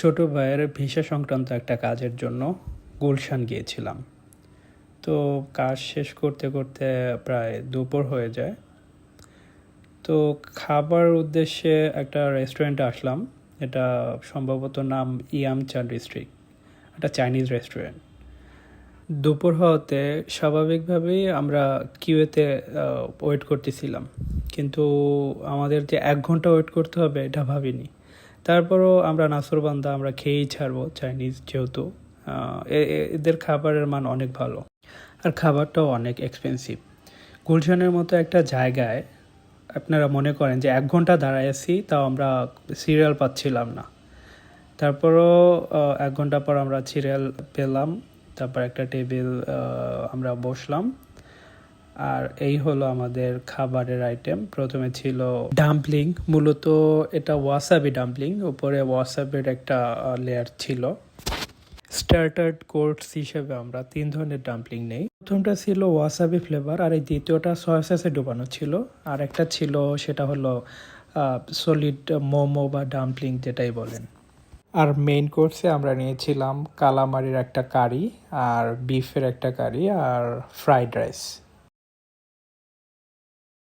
ছোট ভাইয়ের ভিসা সংক্রান্ত একটা কাজের জন্য গুলশান গিয়েছিলাম। তো কাজ শেষ করতে করতে প্রায় দুপুর হয়ে যায়। তো খাবার উদ্দেশ্যে একটা রেস্টুরেন্টে আসলাম। এটা সম্ভবত নাম ইয়ামচান ডিস্ট্রিক্ট একটা চাইনিজ রেস্টুরেন্ট দুপুর হওয়াতে স্বাভাবিকভাবেই আমরা কিউএতে ওয়েট করতেছিলাম। কিন্তু আমাদের যে এক ঘণ্টা ওয়েট করতে হবে এটা ভাবিনি। তারপরও আমরা নাসরবান্দা আমরা খেয়েই ছাড়বো চাইনিজ যেহেতু এদের খাবারের মান অনেক ভালো। আর খাবারটাও অনেক এক্সপেন্সিভ গুলশানের মতো একটা জায়গায় আপনারা মনে করেন যে এক ঘণ্টা দাঁড়ায় আছি তাও আমরা সিরিয়াল পাচ্ছিলাম না। তারপরও এক ঘণ্টা পর আমরা সিরিয়াল পেলাম, তারপর একটা টেবিল আমরা বসলাম। আর এই হলো আমাদের খাবারের আইটেম প্রথমে ছিল ডাম্পলিং মূলত এটা ওয়াসাবি ডাম্পলিং উপরে ওয়াসাবির একটা লেয়ার ছিল। স্টার্টার্ড কোর্স হিসেবে আমরা তিন ধরনের ডাম্পলিং নেই। প্রথমটা ছিল ওয়াসাবি ফ্লেভার আর এই দ্বিতীয়টা সয়া সসে ডুবানো ছিল। আর একটা ছিল, সেটা হলো সলিড মোমো বা ডাম্পলিং যেটাই বলেন। আর মেইন কোর্সে আমরা নিয়েছিলাম কালামারির একটা কারি আর বিফের একটা কারি আর ফ্রাইড রাইস